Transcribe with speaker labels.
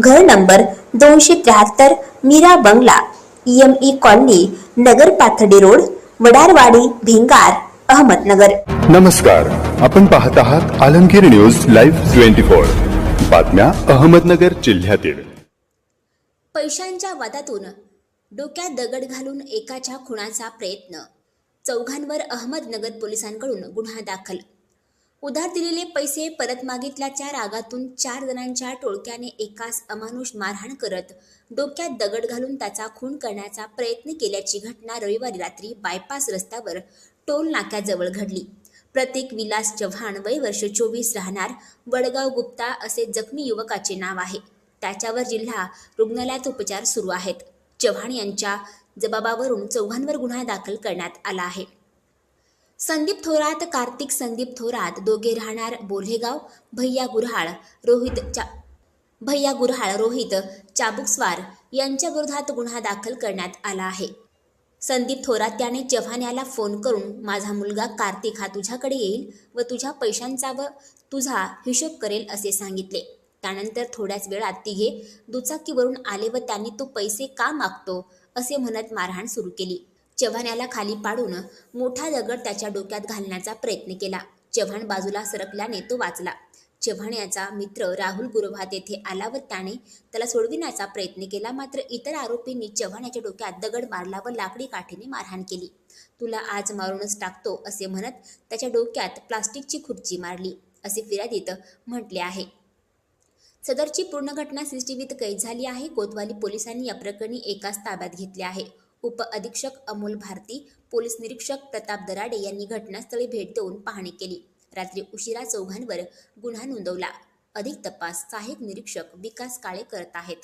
Speaker 1: घर नंबर दोनशे त्र्याहत्तर मीरा बंगला एम ई कॉलनी नगर पाथर्डी रोड वडारवाडी भिंगार अहमदनगर.
Speaker 2: नमस्कार. आपण पाहत आहात Alamgir news live twenty four. बातम्या अहमदनगर जिल्ह्यातील.
Speaker 1: पैशांच्या वादातून डोक्यात दगड घालून एकाच्या खुणाचा प्रयत्न. चौघांवर अहमदनगर पोलिसांकडून गुन्हा दाखल उधार दिलेले पैसे परत मागितल्याच्या रागातून चार जणांच्या टोळक्याने एकास अमानुष मारहाण करत डोक्यात दगड घालून त्याचा खून करण्याचा प्रयत्न केल्याची घटना रविवारी रात्री बायपास रस्त्यावर टोल नाक्याजवळ घडली. प्रतीक विलास चव्हाण वय वर्ष चोवीस राहणार वडगाव गुप्ता असे जखमी युवकाचे नाव आहे. त्याच्यावर जिल्हा रुग्णालयात उपचार सुरू आहेत. चव्हाण यांच्या जबाबावरून चौघांवर गुन्हा दाखल करण्यात आला आहे. संदीप थोरात कार्तिक संदीप थोरात दोघे राहणार बोल्हेगाव भैया गुऱ्हाळ रोहित चा भैया गुऱ्हाळ रोहित चाबुकस्वार यांच्या विरोधात गुन्हा दाखल करण्यात आला आहे. संदीप थोरात त्याने चव्हाण याला फोन करून माझा मुलगा कार्तिक हा तुझ्याकडे येईल व तुझ्या पैशांचा व तुझा हिशोब करेल असे सांगितले. त्यानंतर थोड्याच वेळात तिघे दुचाकीवरून आले व त्यांनी तो पैसे का मागतो? असे म्हणत मारहाण सुरू केली. चव्हाण्याला खाली पाडून मोठा दगड त्याच्या डोक्यात घालण्याचा प्रयत्न केला. चव्हाण बाजूला सरकल्याने तो वाचला. चव्हाण याचा मित्र राहुल गुरुभात येथे आला व त्याने त्याला सोडविण्याचा प्रयत्न केला. मात्र इतर आरोपींनी चव्हाण याच्या डोक्यात दगड मारला व लाकडी काठीने मारहाण केली. तुला आज मारूनच टाकतो असे म्हणत त्याच्या डोक्यात प्लास्टिकची खुर्ची मारली असे फिर्यादीत म्हटले आहे. सदरची पूर्ण घटना सीसीटीव्हीत कैद झाली आहे. कोतवाली पोलिसांनी या प्रकरणी एकाच ताब्यात घेतले आहे. उप अधीक्षक अमोल भारती पोलीस निरीक्षक प्रताप दराडे यांनी घटनास्थळी भेट देऊन पाहणी केली. रात्री उशिरा चौघांवर गुन्हा नोंदवला. अधिक तपास सहाय्यक निरीक्षक विकास काळे करत आहेत.